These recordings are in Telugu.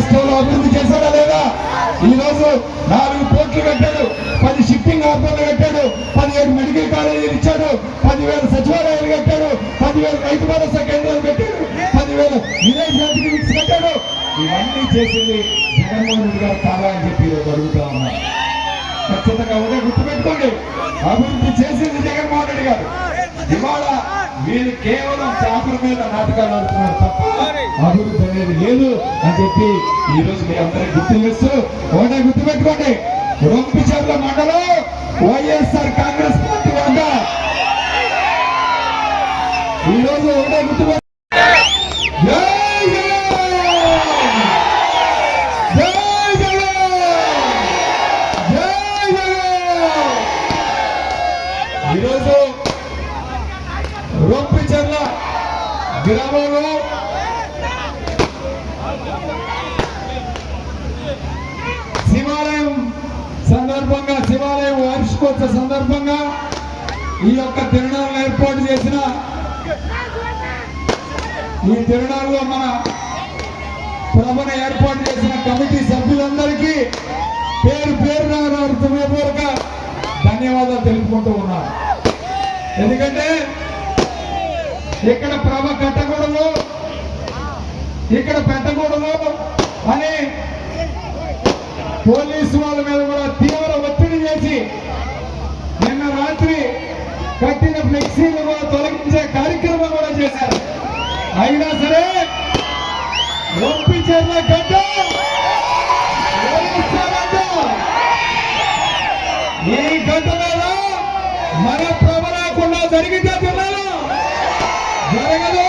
రాష్ట్రంలో అభివృద్ధి చేశాడా లేదా? ఈ రోజు నాలుగు పోర్టులు కట్టాడు పది షిప్పింగ్ హార్బర్లు కట్టాడు పదిహేడు మెడికల్ కాలేజీలు ఇచ్చాడు పదివేల సచివాలయాలు కట్టాడు పదివేల రైతు భరోసా కేంద్రాలు పెట్టాడు పదివేల విలేజ్ సర్టిఫికెట్స్ కట్టాడు. ఇవన్నీ చేసింది జగన్మోహన్ రెడ్డి గారు కాదా అని చెప్పి అడుగుతా ఉన్నా. ఖచ్చితంగా ఒకటే గుర్తుపెట్టుకోండి. అభివృద్ధి చేసింది జగన్మోహన్ రెడ్డి గారు. ఇవాళ వీళ్ళు కేవలం చేపల మీద నాటకాలు ఆడుతున్నారు తప్ప అభివృద్ధి అనేది లేదు అని చెప్పి ఈ రోజు మీ అందరికి గుర్తు చేస్తూ ఒకటే గుర్తుపెట్టుకోండి రొంపిచెర్ల మండలం వైఎస్ఆర్ కాంగ్రెస్ పార్టీ వద్ద. ఈ రోజు ఒకటే గుర్తుపెట్టు శివాలయం వార్షికోత్సవ సందర్భంగా ఈ యొక్క తిరునాళ్ళను ఏర్పాటు చేసిన ఈ తిరునాళ్ళలో మన ప్రభను ఏర్పాటు చేసిన కమిటీ సభ్యులందరికీ పేరు పేరు నా హృదయపూర్వక ధన్యవాదాలు తెలుపుకుంటూ ఉన్నాను ఎందుకంటే ఇక్కడ ప్రభ కట్టకూడదు ఇక్కడ పెట్టకూడదు అని పోలీసు వాళ్ళ మీద కూడా తీవ్ర ఒత్తిడి చేసి నిన్న రాత్రి కట్టిన ఫ్లెక్సీలు కూడా తొలగించే కార్యక్రమం కూడా చేశారు. అయినా సరే ఒప్పించేట్ల గడ్డ ఈ గడ్డ మీద మన ప్రభ రాకుండా జరిగితే తిన్నాను జరగదు.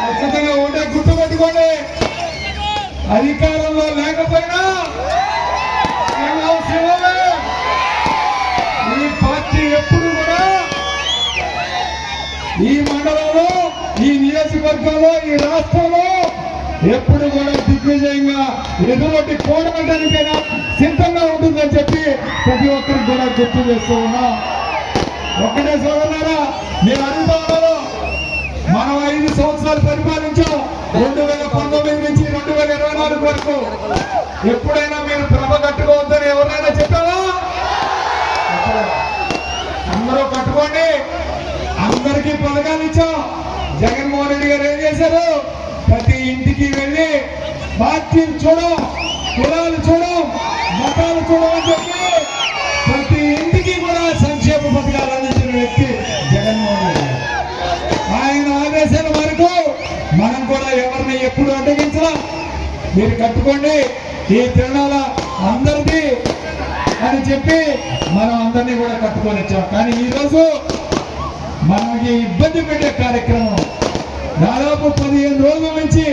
ఖచ్చితంగా ఉంటే గుర్తుపెట్టుకోండి. అధికారంలో లేకపోయినా ఈ పార్టీ ఎప్పుడు కూడా ఈ మండలంలో ఈ నియోజకవర్గంలో ఈ రాష్ట్రంలో ఎప్పుడు కూడా దిగ్విజయంగా ఎటువంటి పోరాటానికైనా సిద్ధంగా ఉంటుందని చెప్పి ప్రతి ఒక్కరికి కూడా గుర్తు చేస్తూ ఉన్నా. ఒక్కటే సోదరులారా నేను అడుగుతా మనం ఐదు సంవత్సరాలు పరిపాలించాం. రెండు వేల పంతొమ్మిది నుంచి రెండు వేల ఇరవై నాలుగు వరకు. ఎప్పుడైనా మీరు ప్రభ కట్టుకోవద్దని ఎవరైనా చెప్పావా? అందరూ కట్టుకోండి. అందరికీ పథకాలు ఇచ్చాం. జగన్మోహన్ రెడ్డి గారు ఏం చేశారు? ప్రతి ఇంటికి వెళ్ళి పార్టీలు చూడం కులాలు చూడం మతాలు చూడం అని చెప్పి ప్రతి ఇంటికి కూడా సంక్షేమ పథకాలు అందించిన వ్యక్తి ఎప్పుడు అడ్డగించలా మీరు కట్టుకోండి. ఈ తిరణాల అందరిది అని చెప్పి మనం అందరినీ కూడా కట్టుకొని వచ్చాం. కానీ ఈరోజు మనకి ఇబ్బంది పెట్టే కార్యక్రమం దాదాపు పదిహేను రోజుల నుంచి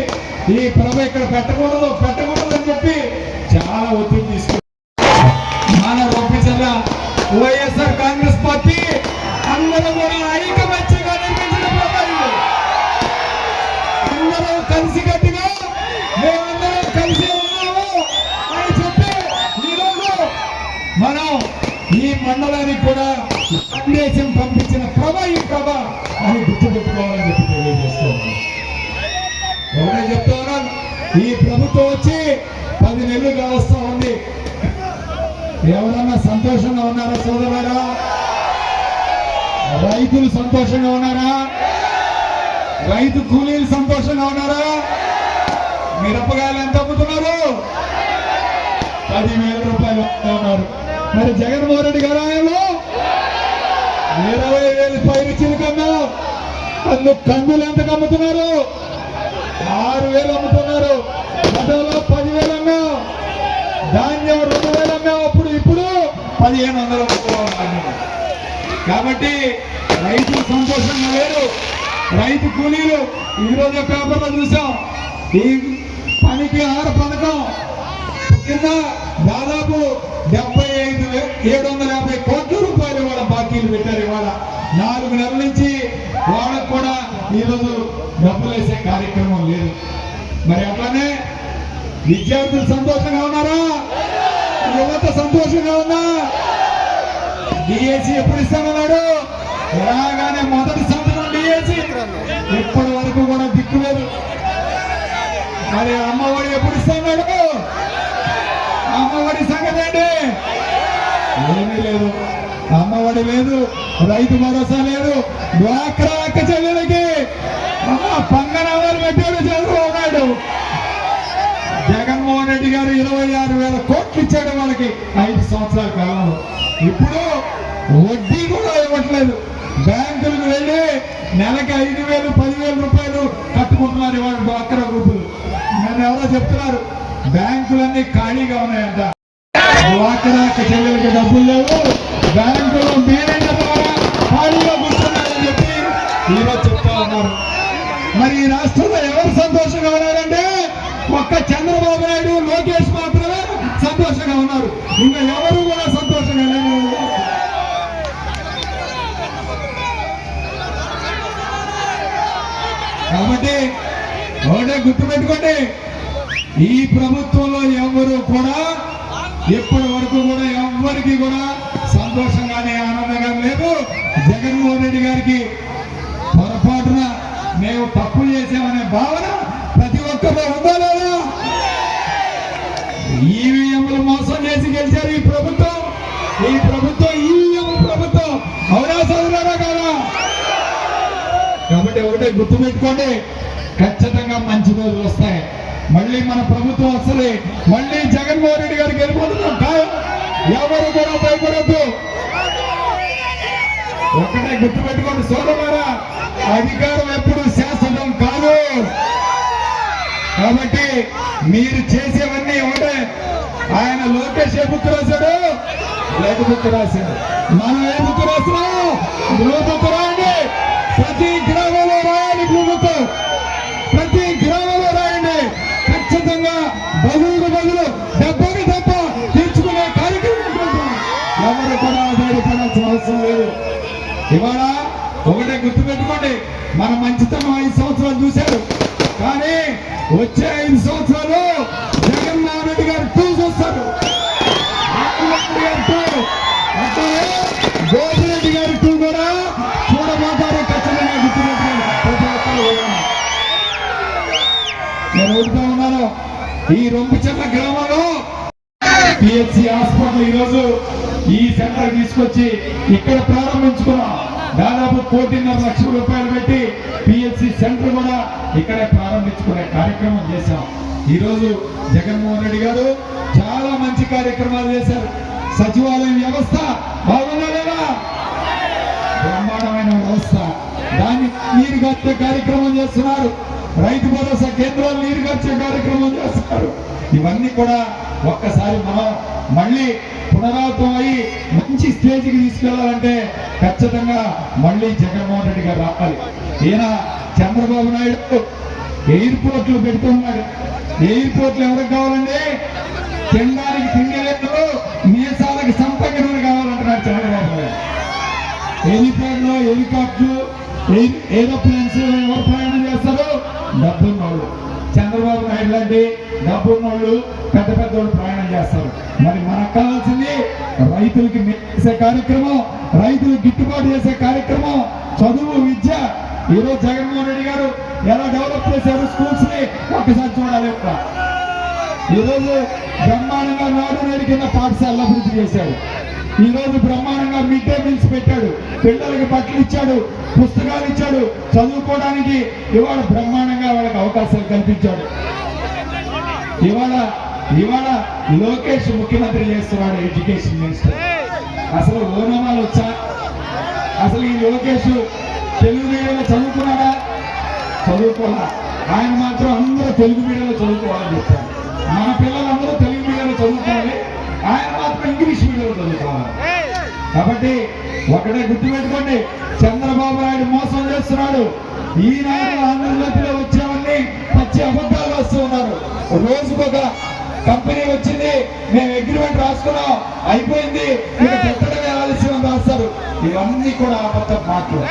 ఈ ప్రభ ఇక్కడ పెట్టకూడదు పెట్టకూడదు అని చెప్పి చాలా ఒత్తిడి తీసుకు మన ఒప్పించాల వైఎస్ఆర్ కాంగ్రెస్ పార్టీ అందరూ కూడా కూడా సందేశం పంపించిన ప్రభ ఈ ప్రభ అని గుర్తుపెట్టుకోవాలని చెప్పి తెలియజేస్తున్నాను ఒకటే ఈ ప్రభుత్వం వచ్చి పది నెలలు కావస్తా ఉంది. ఎవరన్నా సంతోషంగా ఉన్నారా సోదరులారా? రైతులు సంతోషంగా ఉన్నారా? రైతు కూలీలు సంతోషంగా ఉన్నారా? మిరపకాయలు ఎంత అమ్ముతున్నారు? పదివేల రూపాయలు అమ్ముతా ఉన్నారు మరి జగన్మోహన్ రెడ్డి గారు ఆయనలో ఇరవై వేలు పైరు చిలుకన్నా అందుకు కందులు ఎంతకు అమ్ముతున్నారు ఆరు వేలు అమ్ముతున్నారు. గతంలో పదివేలు అన్నా ధాన్యం రెండు వేలు అన్నా అప్పుడు ఇప్పుడు పదిహేను వందలు కాబట్టి రైతు సంతోషంగా లేరు. రైతు కూలీలు ఈ రోజు పేపర్లో చూసాం. ఈ పనికి ఆహార పథకం కింద దాదాపు డెబ్బై ఐదు ఏడు వందల యాభై కోట్లు వాళ్ళ పెట్టారు ఇవాళ. నాలుగు నెలల నుంచి వాళ్ళకు కూడా ఈరోజు డబ్బులు వేసే కార్యక్రమం లేదు. మరి అట్లానే విద్యార్థులు సంతోషంగా ఉన్నారా? యువత సంతోషంగా ఉందా? డిఎస్సి ఎప్పుడు ఇస్తామన్నాడు రాగానే మొదటి సంవత్సరం డిఎస్సి ఇప్పటి వరకు కూడా దిక్కు లేదు. మరి అమ్మఒడి ఎప్పుడు ఇస్తాడు అమ్మఒడి సంగతి ఏంటి? ఏమీ లేదు. అమ్మఒడి లేదు రైతు భరోసా లేదు. డ్వాక్రా అక్క చెల్లెలకి అమ్మ పంగనామాలు పెట్టాడు చంద్రబాబు నాయుడు. జగన్మోహన్ రెడ్డి గారు ఇరవై ఆరు వేల కోట్లు ఇచ్చాడు వాళ్ళకి. ఐదు సంవత్సరాల కాలంలో. ఇప్పుడు వడ్డీ కూడా ఇవ్వట్లేదు. బ్యాంకులకు వెళ్ళి నెలకి ఐదు వేలు పదివేల రూపాయలు కట్టుకుంటున్నారు ఇవాళ డ్వాక్రా గ్రూపులు నన్ను ఎవరో చెప్తున్నారు బ్యాంకులన్నీ ఖాళీగా ఉన్నాయంట. డ్వాక్రా చెల్లెలకి డబ్బులు లేవు. బ్యాంకులు మేనేజర్ ద్వారా ఖాళీగా కూర్చున్నారని చెప్పి ఈరోజు చెప్తా ఉన్నారు. మరి ఈ రాష్ట్రంలో ఎవరు సంతోషంగా ఉన్నారంటే ఒక్క చంద్రబాబు నాయుడు లోకేష్ మాత్రమే సంతోషంగా ఉన్నారు. ఇంకా ఎవరు కూడా సంతోషంగా లేరు. కాబట్టి ఒకటే గుర్తుపెట్టుకోండి ఈ ప్రభుత్వంలో ఎవరు కూడా ఎప్పటి వరకు కూడా కూడా సంతోషంగానే ఆనందంగా లేదు. జగన్మోహన్ రెడ్డి గారికి పొరపాటున మేము తప్పు చేసామనే భావన ప్రతి ఒక్కరిలో ఉందా లేదా? ఈవీఎంలు మోసం చేసి గెలిచారు ఈ ప్రభుత్వం. ఈ ప్రభుత్వం ఈవీఎం ప్రభుత్వం. అవునా చదువులారా కాదా? కాబట్టి ఒకటే గుర్తుపెట్టుకోండి ఖచ్చితంగా మంచి రోజులు వస్తాయి. మళ్ళీ మన ప్రభుత్వం వస్తుంది. మళ్ళీ జగన్మోహన్ రెడ్డి గారు గెలిపోతున్నాం ఎవరు కూడా భయపడద్దు. గుర్తు గుర్తుపెట్టుకోండి సోదరులారా అధికారం ఎప్పుడు శాశ్వతం కాదు. కాబట్టి మీరు చేసేవన్నీ ఒకటే. ఆయన లోకేష్ ఏ బుక్ రాశాడు? లేక బుక్ రాశాడు? మనం ఏ బుక్ రాస్తున్నాం బుక్ రాయండి. ప్రతి గ్రామంలో రాయాలి బ్లూ ప్రతి గ్రామంలో రాయండి. ఖచ్చితంగా బదులుకు బదులు డబ్బుకి డబ్బ తీర్చుకునే కార్యక్రమం ఉంటుంది. ఎవరు కూడా ఆధారపడాల్సిన అవసరం లేదు ఇవాళ ఒకటే కాబట్టి మన మంచితనం ఐదు సంవత్సరాలు చూశారు. కానీ వచ్చే ఐదు సంవత్సరాలు జగన్మోహన్ రెడ్డి గారు టూ చూస్తారు జగన్మోహన్ రెడ్డి గారు టూ. గోపిరెడ్డి గారు టూ కూడా చూడబోతారు. ఖచ్చితంగా గుర్తుపెట్టుకోండి. ప్రతి ఒక్కరు నేను ఊరుతూ ఉన్నాను ఈ రొంపిచెర్ల గ్రామంలో పిహెచ్సి హాస్పిటల్ ఈరోజు ఈ సెంటర్ తీసుకొచ్చి ఇక్కడ ప్రారంభించుకున్నాం. దాదాపు కోటిన్నర లక్షల రూపాయలు పెట్టి పిహెచ్సి సెంటర్ కూడా ఇక్కడే ప్రారంభించుకునే కార్యక్రమం చేశాం. ఈ రోజు జగన్మోహన్ రెడ్డి గారు చాలా మంచి కార్యక్రమాలు చేశారు. సచివాలయం వ్యవస్థ బాగుందా లేదా? బ్రహ్మాండమైన వ్యవస్థ. దాన్ని నీరు గచ్చే కార్యక్రమం చేస్తున్నారు. రైతు భరోసా కేంద్రాలు నీరు గచ్చే కార్యక్రమం చేస్తున్నారు. ఇవన్నీ కూడా ఒక్కసారి మనం మళ్ళీ పునరావృతం అయ్యి మంచి స్టేజ్కి తీసుకెళ్ళాలంటే ఖచ్చితంగా మళ్ళీ జగన్మోహన్ రెడ్డి గారు రావాలి. ఈయన చంద్రబాబు నాయుడు ఎయిర్పోర్ట్లు పెడుతున్నాడు ఎయిర్పోర్ట్లు ఎవరికి కావాలండి? తినడానికి తిండి లేదు. మీసాలకు సంపంగి కావాలంటున్నాడు చంద్రబాబు నాయుడు. హెలిప్యాడ్ హెలికాప్టర్లు హెలికాప్టర్ ఏరోప్లేన్స్ ఎవరు ప్రయాణం చేస్తారు? డబ్బున్నోళ్ళు. చంద్రబాబు నాయుడు లాంటి డబ్బున్నోళ్ళు పెద్ద పెద్ద ప్రయాణం చేస్తారు. మరి మనకు కావాల్సింది రైతులకి మేలు చేసే కార్యక్రమం రైతులకు గిట్టుబాటు చేసే కార్యక్రమం చదువు విద్య. ఈరోజు జగన్మోహన్ రెడ్డి గారు ఎలా డెవలప్ చేశారు స్కూల్స్ని ఒక్కసారి చూడాలి ఇక్కడ ఈరోజు బ్రహ్మాండంగా నాడు నేడు కింద పాఠశాల అభివృద్ధి చేశాడు ఈ రోజు బ్రహ్మాండంగా మిడ్ డే మీల్స్ పెట్టాడు. పిల్లలకి బట్టలు ఇచ్చాడు పుస్తకాలు ఇచ్చాడు. చదువుకోవడానికి ఇవాళ బ్రహ్మాండంగా వాళ్ళకి అవకాశాలు కల్పించాడు. ఇవాళ ఇవాళ లోకేష్ ముఖ్యమంత్రి చేస్తున్నాడు ఎడ్యుకేషన్ మినిస్టర్. అసలు ఓనమాలు వచ్చా? అసలు ఈ లోకేష్ తెలుగు మీడియంలో చదువుకున్నాడా? చదువుకోవాలా ఆయన మాత్రం అందరూ తెలుగు మీడియంలో చదువుకోవాలని చెప్తారు మన పిల్లలందరూ తెలుగు మీడియంలో చదువుకోవాలి. ఆయన మాత్రం ఇంగ్లీష్ మీడియంలో చదువుకోవాలి. కాబట్టి ఒకటే గుర్తుపెట్టుకోండి చంద్రబాబు నాయుడు మోసం చేస్తున్నాడు. ఈనాడు ఆంధ్రజ్యోతిలో వచ్చేవన్నీ పచ్చి అబద్ధాలు వస్తూ ఉన్నారు. రోజుకొక కంపెనీ వచ్చింది మేము అగ్రిమెంట్ రాసుకున్నాం అయిపోయింది. ఆలస్యం రాస్తారు. ఇవన్నీ కూడా అబద్ధం మాటలు